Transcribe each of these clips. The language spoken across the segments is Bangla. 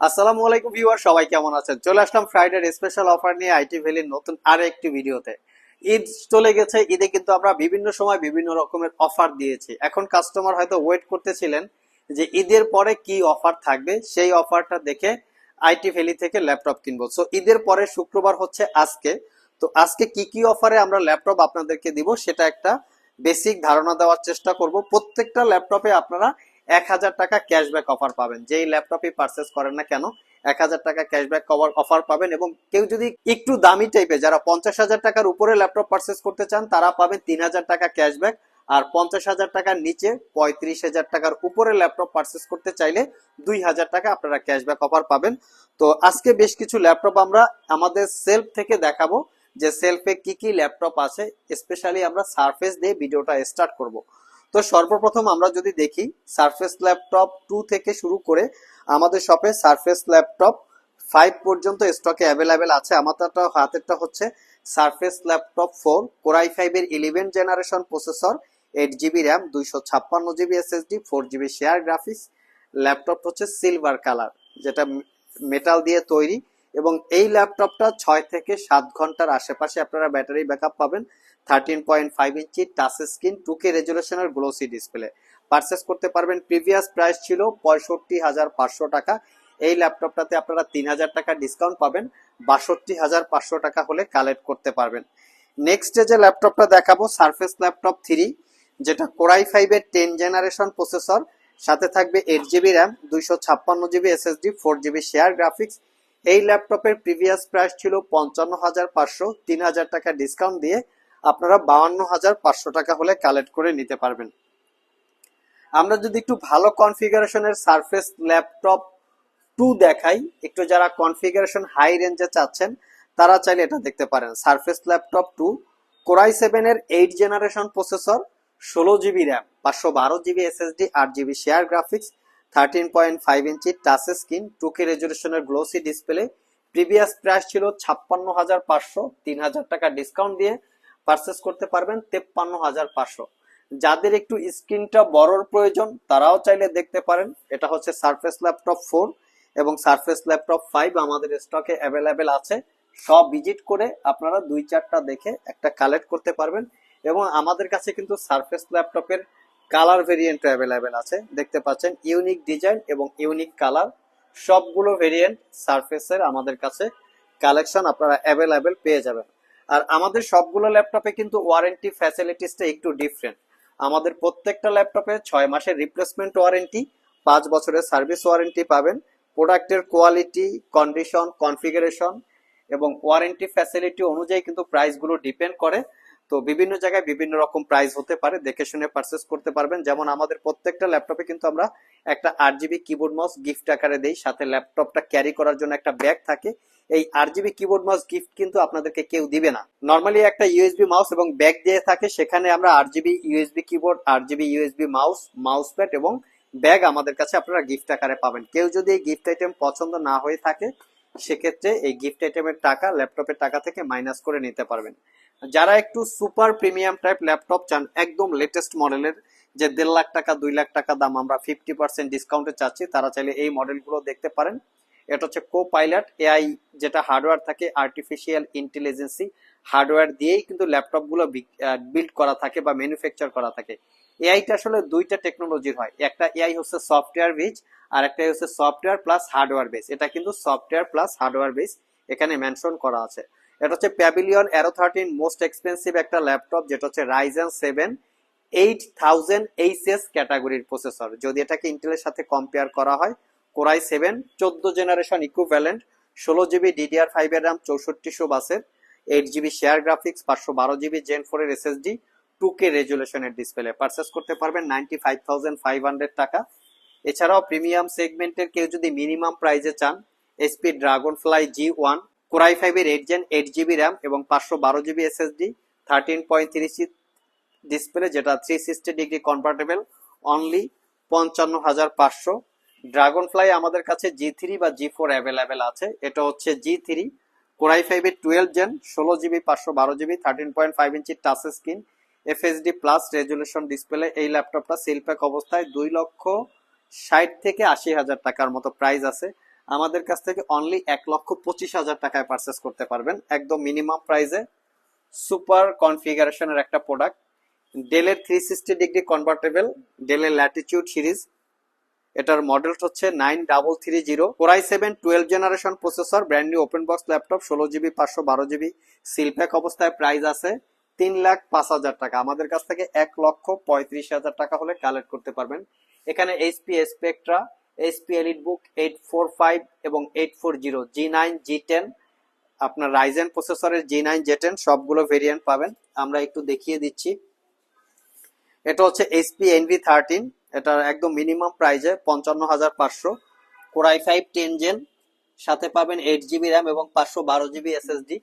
আসসালামু আলাইকুম ভিউয়ার, সবাই কেমন আছেন? চলে আসলাম ফ্রাইডের স্পেশাল অফার নিয়ে আইটি ভ্যালির নতুন আর একটি ভিডিওতে। ঈদ চলে গেছে, ঈদে কিন্তু আমরা বিভিন্ন সময় বিভিন্ন রকমের অফার দিয়েছি। এখন কাস্টমার হয়তো ওয়েট করতেছিলেন যে ঈদের পরে কি অফার থাকবে, সেই অফারটা দেখে আইটি ভ্যালি থেকে ল্যাপটপ কিনবো। সো ঈদের পরে শুক্রবার হচ্ছে আজকে। তো, আজকে কি কি অফারে আমরা ল্যাপটপ আপনাদেরকে দিব, সেটা একটা বেসিক ধারণা দেওয়ার চেষ্টা করব। প্রত্যেকটা ল্যাপটপে আপনারা এক হাজার টাকা ক্যাশব্যাক অফার পাবেন। যেই ল্যাপটপই পারচেস করেন না কেন, এক হাজার টাকা ক্যাশব্যাক কভার অফার পাবেন এবং কেউ যদি একটু দামি টাইপের যারা পঞ্চাশ হাজার টাকার উপরে ল্যাপটপ পারচেস করতে চান, তারা পাবেন তিন হাজার টাকা ক্যাশব্যাক আর পঞ্চাশ হাজার টাকার নিচে পঁয়ত্রিশ হাজার টাকার উপরে ল্যাপটপ পারচেস করতে চাইলে দুই হাজার টাকা আপনারা ক্যাশব্যাক অফার পাবেন। তো আজকে বেশ কিছু ল্যাপটপ আমরা আমাদের সেলফ থেকে দেখাবো যে সেলফে কি কি ল্যাপটপ আছে। স্পেশালি আমরা সারফেস দিয়ে ভিডিওটা স্টার্ট করব। তো সর্বপ্রথম আমরা যদি দেখি সারফেস ল্যাপটপ টু থেকে শুরু করে আমাদের শপে সারফেস ল্যাপটপ ফাইভ পর্যন্ত স্টকে অ্যাভেলেবেল আছে। আমাদেরটা হাতেরটা হচ্ছে Surface Laptop four core i ফাইভের eleven generation processor eight GB RAM দুইশো ছাপ্পান্ন GB SSD four GB share graphics laptop হচ্ছে সিলভার কালার যেটা মেটাল দিয়ে তৈরি। এবং এই ল্যাপটপটা ছয় থেকে সাত ঘণ্টার আশেপাশে আপনারা ব্যাটারি ব্যাকআপ পাবেন। Thirteen point five inch touch screen two K রেজুলেশনের glossy display purchase করতে পারবেন প্রিভিয়াস প্রাইস ছিল পঁয়ষট্টি হাজার পাঁচশো টাকা। এই ল্যাপটপটাতে আপনারা তিন হাজার টাকা ডিসকাউন্ট পাবেন, বাষট্টি হাজার পাঁচশো টাকা হলে কালেক্ট করতে পারবেন। নেক্সট যে ল্যাপটপটা দেখাবো সারফেস ল্যাপটপ থ্রি যেটা কোরাই ফাইভের টেন জেনারেশন প্রসেসর সাথে থাকবে এইট জিবি র্যাম দুইশো ছাপ্পান্ন GB SSD four GB share graphics এই ল্যাপটপের প্রিভিয়াস প্রাইস ছিল পঞ্চান্ন হাজার পাঁচশো, তিন হাজার টাকা ডিসকাউন্ট দিয়ে আপনারা বাউান্ন হাজার পাঁচশো টাকা হলে কালেক্ট করে নিতে পারবেন। আমরা যদি একটু ভালো কনফিগারেশনের সারফেস ল্যাপটপ টু দেখাই, একটু যারা কনফিগারেশন হাই রেঞ্জে চাচ্ছেন, তারা চাইলে এটা দেখতে পারেন। Surface laptop two core i সেভেনের এইট জেনারেশন প্রসেসর ষোলো জিবি র্যাম পাঁচশো বারো জিবি এসএসডি আট GB share graphics thirteen point five inch touch screen two K রেজুলেশনের glossy display previous price ছিল ছাপ্পান্ন হাজার পাঁচশো, তিন হাজার টাকা ডিসকাউন্ট দিয়ে পারচেস করতে পারবেন তেপ্পান্ন হাজার পাঁচশো। যাদের একটু স্ক্রিনটা বড়র প্রয়োজন, তারাও চাইলে দেখতে পারেন। এটা হচ্ছে সারফেস ল্যাপটপ ফোর এবং সারফেস ল্যাপটপ ফাইভ আমাদের স্টকে অ্যাভেলেবেল আছে। সব ভিজিট করে আপনারা দুই চারটা দেখে একটা কালেক্ট করতে পারবেন। এবং আমাদের কাছে কিন্তু সারফেস ল্যাপটপের কালার ভেরিয়েন্ট অ্যাভেলেবেল আছে। দেখতে পাচ্ছেন ইউনিক ডিজাইন এবং ইউনিক কালার সবগুলো ভেরিয়েন্ট সারফেসের আমাদের কাছে কালেকশন আপনারা অ্যাভেলেবেল পেয়ে যাবেন। আর আমাদের সবগুলো ল্যাপটপে কিন্তু ওয়ারেন্টি ফ্যাসিলিটিসটা একটু ডিফারেন্ট আমাদের প্রত্যেকটা ল্যাপটপে ছয় মাসের রিপ্লেসমেন্ট ওয়ারেন্টি পাঁচ বছরের সার্ভিস ওয়ারেন্টি পাবেন। প্রোডাক্টের কোয়ালিটি কন্ডিশন কনফিগারেশন এবং ওয়ারেন্টি ফ্যাসিলিটি অনুযায়ী কিন্তু প্রাইসগুলো ডিপেন্ড করে। তো বিভিন্ন জায়গায় বিভিন্ন রকম প্রাইস হতে পারে, দেখে শুনে পারচেস করতে পারবেন। যেমন আমাদের প্রত্যেকটা ল্যাপটপে কিন্তু আমরা একটা আট জিবি কিবোর্ড মাউস গিফট আকারে দেই। সাথে ল্যাপটপটা ক্যারি করার জন্য একটা ব্যাগ থাকে। এই আট জিবি কিবোর্ড মাউস গিফট কিন্তু আপনাদেরকে কেউ দিবে না। নর্মালি একটা ইউএসবি মাউস এবং ব্যাগ দিয়ে থাকে। সেখানে আমরা আট জিবি ইউএসবি কিবোর্ড আট GB USB mouse mouse pad এবং ব্যাগ আমাদের কাছে আপনারা গিফট আকারে পাবেন। কেউ যদি এই গিফট আইটেম পছন্দ না হয়ে থাকে, সেক্ষেত্রে এই গিফট আইটেমের টাকা ল্যাপটপের টাকা থেকে মাইনাস করে নিতে পারবেন। যারা একটু সুপার প্রিমিয়াম টাইপ ল্যাপটপ চান, একদম লেটেস্ট মডেলের যে দেড় লাখ টাকা, দুই লাখ টাকা দাম আমরা ফিফটি পার্সেন্ট ডিসকাউন্টে চাচ্ছি, তারা চাইলে এই মডেলগুলো দেখতে পারেন। এটা হচ্ছে কো পাইলট এআই যেটা হার্ডওয়্যার থাকে আর্টিফিশিয়াল ইন্টেলিজেন্সি হার্ডওয়্যার দিয়েই কিন্তু ল্যাপটপগুলো বিল্ড করা থাকে বা ম্যানুফ্যাকচার করা থাকে। এআইটা আসলে দুইটা টেকনোলজির হয়, একটা এআই হচ্ছে সফটওয়্যার বেজ আর একটা হচ্ছে সফটওয়্যার প্লাস হার্ডওয়্যার বেস এটা কিন্তু সফটওয়্যার প্লাস হার্ডওয়্যার বেস এখানে মেনশন করা আছে। এটা হচ্ছে Pavilion Aero thirteen most expensive একটা ল্যাপটপ যেটা হচ্ছে Ryzen seven eight thousand HS ক্যাটাগরির প্রসেসর যদি এটাকে ইন্টেলের সাথে কম্পেয়ার করা হয় কোরাই সেভেন চোদ্দ জেনারেশন ইকুইভ্যালেন্ট ষোলো জিবি ডিডিআর ফাইভের র্যাম চৌষট্টিশো বাসের এইট জিবি শেয়ার গ্রাফিক্স পাঁচশো বারো জিবি জেন ফোরের এসএসডি টু কে রেজুলেশনের ডিসপ্লে পারচেস করতে পারবেন ninety five thousand five hundred টাকা। এছাড়াও প্রিমিয়াম সেগমেন্টের কেউ যদি মিনিমাম প্রাইজে চান S P Dragonfly G one core i ফাইভের eight gen eight GB RAM এবং পাঁচশো বারো GB SSD thirteen point three display যেটা three sixty degree convertible only পঞ্চান্ন হাজার পাঁচশো। ড্রাগন ফ্লাই আমাদের কাছে জি থ্রি বা জি ফোর অ্যাভেলেবেল আছে। এটা হচ্ছে জি থ্রি কোরাই ফাইভের টুয়েলভ জেন ষোলো জিবি পাঁচশো বারো GB thirteen point five inch touch screen FSD plus resolution display এই ল্যাপটপটা সেল প্যাক অবস্থায় দুই লক্ষ ষাট থেকে আশি হাজার টাকার মতো প্রাইস আছে। আমাদের কাছ থেকে অনলি এক লক্ষ পঁচিশ হাজার টাকায় পারচেস করতে পারবেন। একদম মিনিমাম প্রাইসে সুপার কনফিগারেশনের একটা প্রোডাক্ট ডেলের থ্রি সিক্সটি ডিগ্রি কনভার্টেবল ডেলের ল্যাটিটিউড সিরিজ এটার মডেল হচ্ছে nine double three zero core i seven twelve generation processor brand new open box laptop ষোলো জিবি পাঁচশো বারো জিবি সিলপ্যাক অবস্থায় প্রাইস আছে তিন লাখ পাঁচ হাজার টাকা। আমাদের কাছ থেকে এক লক্ষ পঁয়ত্রিশ হাজার টাকা হলে কালেক্ট করতে পারবেন। এখানে HP Spectre HP EliteBook eight four five এবং eight four zero G nine G ten আপনার রাইজেন প্রসেসরের জি নাইন জে টেন সবগুলো ভেরিয়েন্ট পাবেন। আমরা একটু দেখিয়ে দিচ্ছি। এটা হচ্ছে এইচপি এনভি থার্টিন এটার একদম মিনিমাম প্রাইজে পঞ্চান্ন হাজার পাঁচশো। কোরাই ফাইভ টেন জেন সাথে পাবেন এইট জিবি র্যাম এবং পাঁচশো বারো জিবি এসএসডি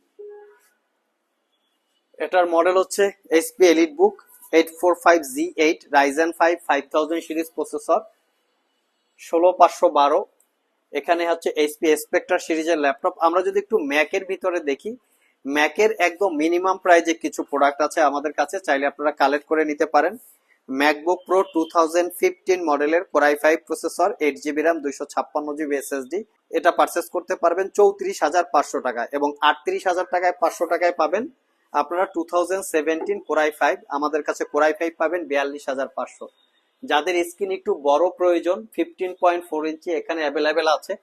এটার মডেল হচ্ছে HP EliteBook eight four five G eight Ryzen five five thousand series processor ষোলো পাঁচশো বারো। এখানে হচ্ছে এইচপি স্পেক্ট্রা সিরিজের ল্যাপটপ। আমরা যদি একটু ম্যাকের ভিতরে দেখি ম্যাকের একদম মিনিমাম প্রাইজে কিছু প্রোডাক্ট আছে আমাদের কাছে, চাইলে আপনারা কালেক্ট করে নিতে পারেন। MacBook Pro two thousand fifteen মডেলের core i five processor eight GB RAM দুইশো ছাপ্পান্ন জিবি এসএসডি এটা পারচেস করতে পারবেন চৌত্রিশ হাজার পাঁচশো টাকা এবং আটত্রিশ হাজার টাকায় পাঁচশো টাকায় পাবেন আপনারা two thousand seventeen core i five আমাদের কাছে কোরাই ফাইভ পাবেন বিয়াল্লিশ হাজার পাঁচশো। যাদের স্ক্রিন একটু বড় প্রয়োজন ফিফটিন পয়েন্ট ফোর ইঞ্চি এখানে অ্যাভেলেবেল আছে।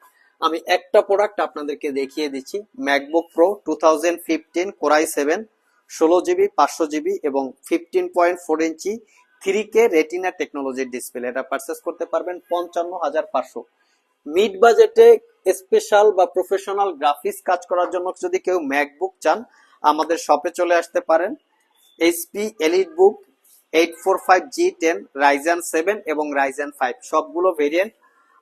আমি একটা প্রোডাক্ট আপনাদেরকে দেখিয়ে দিচ্ছি MacBook Pro two thousand fifteen core i seven ষোলো জিবি পাঁচশো জিবি এবং fifteen point four inch three K retina টেকনোলজির ডিসপ্লে এটা পারচেস করতে পারবেন পঞ্চান্ন হাজার পাঁচশো। মিড বাজেটে স্পেশাল বা প্রফেশনাল গ্রাফিক্স কাজ করার জন্য যদি কেউ ম্যাকবুক চান, আমাদের শপে চলে আসতে পারেন। HP EliteBook eight four five G ten Ryzen seven এবং রাইজেন ফাইভ সবগুলো ভেরিয়েন্ট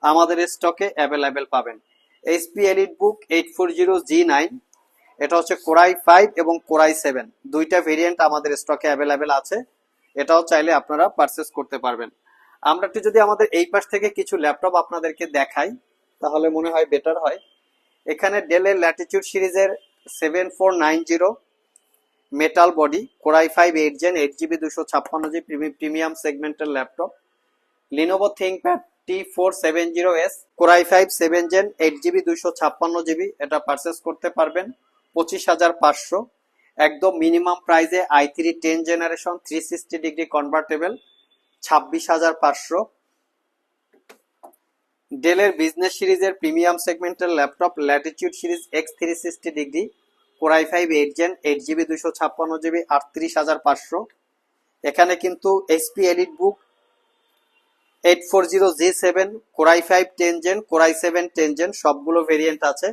আমাদের স্টকে অ্যাভেলেবেল পাবেন। HP EliteBook eight four zero G nine এটা হচ্ছে কোরাই ফাইভ এবং কোরাই সেভেন দুইটা ভেরিয়েন্ট আমাদের স্টকে অ্যাভেলেবেল আছে। এটাও চাইলে আপনারা পারচেস করতে পারবেন। আমরা একটু যদি আমাদের এই পাশ থেকে কিছু ল্যাপটপ আপনাদেরকে দেখাই, তাহলে মনে হয় বেটার হয়। এখানে ডেলের ল্যাটিটিউড সিরিজের seven four nine zero metal body core i five eight gen eight GB দুশো ছাপ্পান্ন জিবি প্রিমিয়াম সেগমেন্টের laptop Lenovo ThinkPad T four seven zero S core i five seven gen eight GB দুশো ছাপ্পান্ন জিবি এটা পারচেস করতে পারবেন পঁচিশ হাজার পাঁচশো। একদম মিনিমাম প্রাইসে i three ten generation three sixty degree convertible ছাব্বিশ হাজার পাঁচশো। ডেলের বিজনেস সিরিজের প্রিমিয়াম সেগমেন্টের laptop Latitude series X three sixty degree core i five eight gen eight GB দুশো ছাপ্পান্ন জিবি আটত্রিশ হাজার পাঁচশো। এখানে কিন্তু HP Elite Book eight four zero G seven core i five ten gen core i seven ten gen সবগুলো ভেরিয়েন্ট আছে।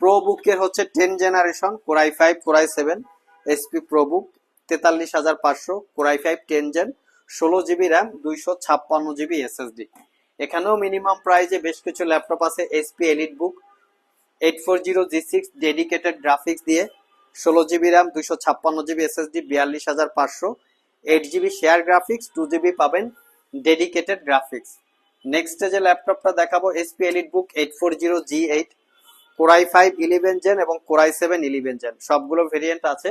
প্রো বুকের হচ্ছে ten generation core i five core i seven HP Pro Book তেতাল্লিশ হাজার পাঁচশো core i five ten gen ষোলো জিবি র্যাম দুইশো ছাপ্পান্ন জিবি এসএসডি এখানেও মিনিমাম প্রাইজে বেশ কিছু ল্যাপটপ আছে HP Elite Book eight four zero G six dedicated graphics দিয়ে ষোলো জিবি র্যাম দুইশো ছাপ্পান্ন জিবি এসএসডি বিয়াল্লিশ হাজার পাঁচশো। Eight GB share graphics two GB পাবেন ডেডিকেটেড গ্রাফিক্স নেক্সট যে ল্যাপটপটা দেখাবো HP Elite Book eight four zero G eight core i five eleven gen এবং core i seven eleven gen সবগুলো ভেরিয়েন্ট আছে,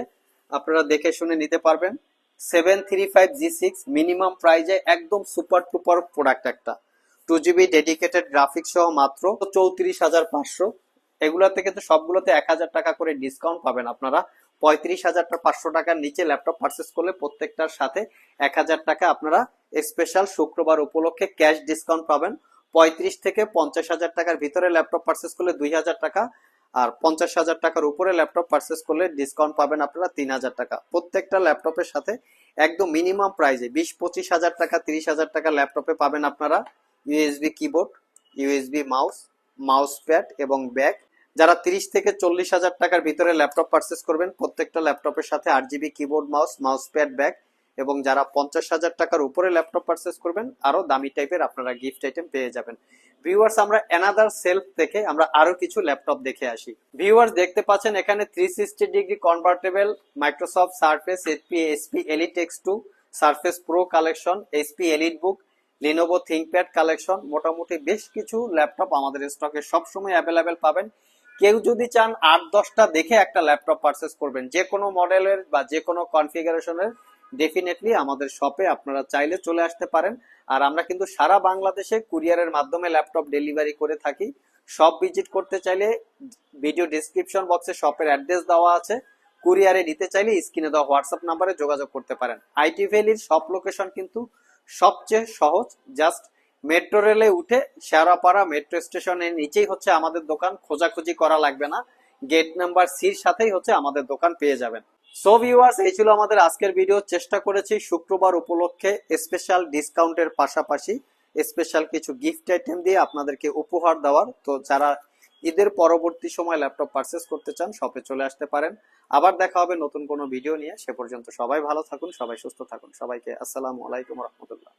আপনারা দেখে শুনে নিতে পারবেন। Seven three five G six minimum প্রাইজে একদম সুপার টুপার প্রোডাক্ট একটা। টু জিবি ডেডিকেটেড গ্রাফিক্স সহ মাত্র চৌত্রিশ হাজার পাঁচশো। এগুলো থেকে তো সবগুলোতে এক হাজার টাকা করে ডিসকাউন্ট পাবেন আপনারা। পঁয়ত্রিশ হাজার পাঁচশো টাকার নিচে ল্যাপটপ পারচেস করলে প্রত্যেকটার সাথে এক হাজার টাকা আপনারা স্পেশাল শুক্রবার উপলক্ষে ক্যাশ ডিসকাউন্ট পাবেন। পঁয়ত্রিশ থেকে পঞ্চাশ হাজার টাকার ভিতরে ল্যাপটপ পারচেস করলে দুই হাজার টাকা, আর পঞ্চাশ হাজার টাকার উপরে ল্যাপটপ পারচেস করলে ডিসকাউন্ট পাবেন আপনারা তিন হাজার টাকা। প্রত্যেকটা ল্যাপটপের সাথে একদম মিনিমাম প্রাইজে বিশ, পঁচিশ হাজার টাকা, তিরিশ হাজার টাকা ল্যাপটপে পাবেন আপনারা USB keyboard USB mouse mouse pad এবং ব্যাগ যারা তিরিশ থেকে চল্লিশ হাজার টাকার ভিতরে ল্যাপটপ পারচেস করবেন, প্রত্যেকটা ল্যাপটপের সাথে আট GB keyboard mouse mouse pad bag এবং যারা পঞ্চাশ হাজার টাকার উপরে ল্যাপটপ পারচেস করবেন, আরও দামি টাইপের আপনারা গিফট আইটেম পেয়ে যাবেন। ভিউয়ার্স আমরা অ্যানাদার সেলফ থেকে আমরা আরও কিছু ল্যাপটপ দেখে আসি। ভিউয়ার্স দেখতে পাচ্ছেন এখানে three sixty degree convertible Microsoft Surface HP HP Elite X two Surface Pro collection HP Elite Book Lenovo ThinkPad collection মোটামুটি বেশ কিছু ল্যাপটপ আমাদের স্টকে সবসময় অ্যাভেলেবেল পাবেন। কেউ যদি চান আট দশটা দেখে একটা ল্যাপটপ পারচেস করবেন, যে কোনো মডেলের বা যে কোনো কনফিগারেশনের ডেফিনেটলি আমাদের শপে আপনারা চাইলে চলে আসতে পারেন। আর আমরা কিন্তু সারা বাংলাদেশে কুরিয়ারের মাধ্যমে ল্যাপটপ ডেলিভারি করে থাকি। শপ ভিজিট করতে চাইলে ভিডিও ডিসক্রিপশন বক্সে শপের অ্যাড্রেস দেওয়া আছে। কুরিয়ারে নিতে চাইলে স্ক্রিনে দেওয়া হোয়াটসঅ্যাপ নাম্বারে যোগাযোগ করতে পারেন। আইটি ভ্যালির শপ লোকেশন কিন্তু সবচেয়ে সহজ জাস্ট মেট্রো রেলে উঠে শেরাপাড়া মেট্রো স্টেশনের নিচেই হচ্ছে আমাদের দোকান। খোঁজাখুঁজি করা লাগবে না। গেট নাম্বার সির সাথেই হচ্ছে আমাদের দোকান পেয়ে যাবেন। সো ভিউয়ার্স এই ছিল আমাদের আজকের ভিডিও চেষ্টা করেছি শুক্রবার উপলক্ষে স্পেশাল ডিসকাউন্টের পাশাপাশি স্পেশাল কিছু গিফট আইটেম দিয়ে আপনাদেরকে উপহার দেওয়ার। তো যারা ঈদের পরবর্তী সময় ল্যাপটপ পারচেস করতে চান শপে চলে আসতে পারেন। আবার দেখা হবে নতুন কোনো ভিডিও নিয়ে। সে পর্যন্ত সবাই ভালো থাকুন, সবাই সুস্থ থাকুন। সবাইকে আসসালামু আলাইকুম রহমতুল্লাহ।